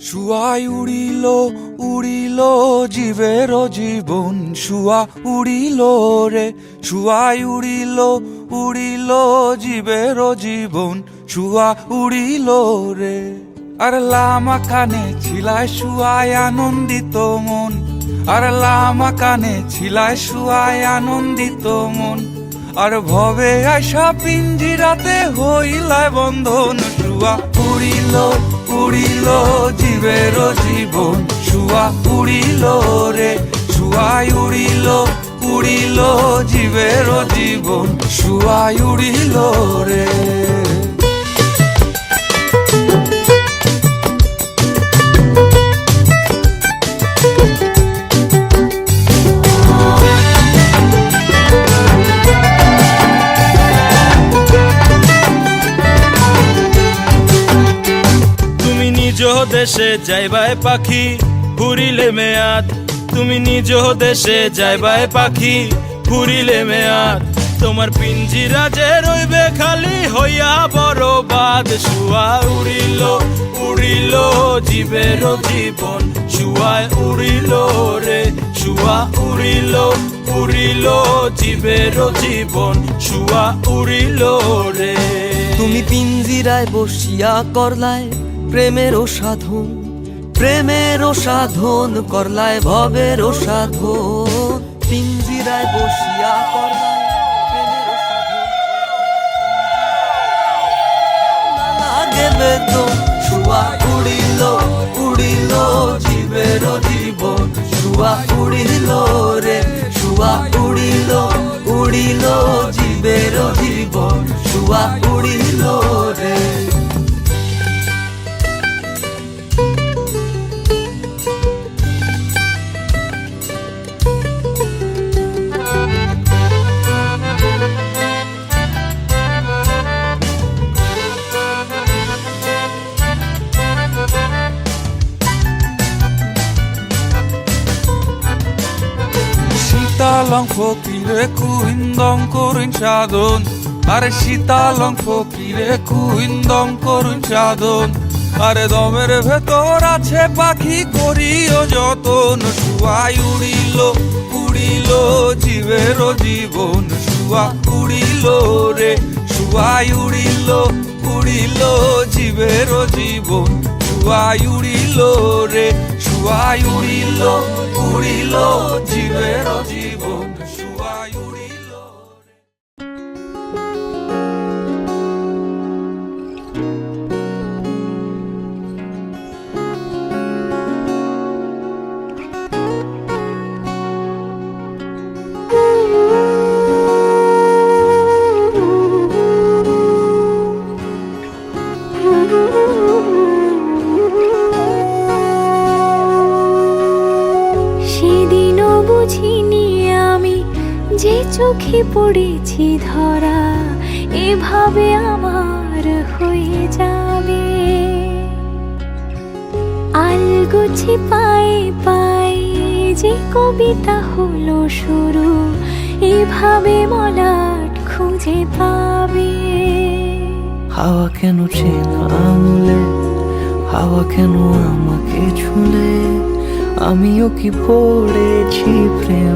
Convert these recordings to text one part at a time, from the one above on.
Shuai উড়িল উড়িল জীবের জীবন, শুয়া উড়িল রে। শুয়াই উড়িল উড়িল জীবের জীবন, শুয়া উড়িল রে। আর লামা কানে ছিলায় শুয়ায় আনন্দিত মন, আর লামা কানে ছিলায় শুয়ায় আনন্দিত মন। আর ভবে আশা পিঞ্জিরাতে হইলায় বন্ধন শুয়া উড়িল উড়িল জীবের জীবন। শুয়া উড়িল রে, শুয়াই উড়িল উড়িল জীবের জীবন। শুয়াই উড়িল রে। দেশে যাইবাই পাখি ঘুরিলে মেয়াদ। তুমি নিজ দেশে যাইবাই পাখি ঘুরিলে মেয়াদ। তোমার পিঞ্জিরা যে রইবে খালি হইয়া বড় বাদ শুয়া উড়িল উড়িল জীবের জীবন। শুয়ায় উড়িল রে, শুয়া উড়িল উড়িল জীবের জীবন। শুয়া উড়িল রে। তুমি পিঞ্জিরায় বসিয়া করলায় প্রেমের সাধন প্রেমের সাধন করলায় ভবের সাধন পিঞ্জিরায় বসিয়া করলায় জীবের রে উড়িল জীবের জীবন। শুয়া উড়িল রে। শীতালং ফকিরে কুইন্দং করুন সাধন। আরে শীতালং ফকিরে কুইন্দং করুন সাধন। আরে দমের ভেতর আছে পাখি, করিও যতন। শুয়াই উড়িল উড়িল জীবের জীবন। শুয়া উড়িল রে শুয়াই উড়িল উড়িল জীবের জীবন। শুয়াই উড়িল রে শুয়াই উড়িল উড়িল জীবের জীবন। চোখে পড়েছি ধরা, এভাবে আমার হয়ে যাবে। আলগোছি পায়ে পায়ে যে কবিতা হলো শুরু, এভাবে মলাট খুঁজে পাবে। হাওয়া কেন চেনা আমলে হাওয়া কেন আমাকে ছুলে? আমিও কি পড়েছি প্রেমে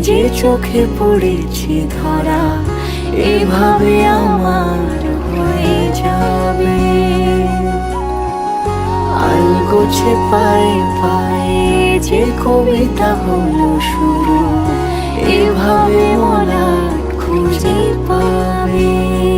যে চোখে পড়েছি ধরা, এভাবে আমার হয়ে যাবে। আলগোছে পায়ে পায়ে যে কবিতা হলো শুরু, এভাবে মলাট খুঁজে পাবে।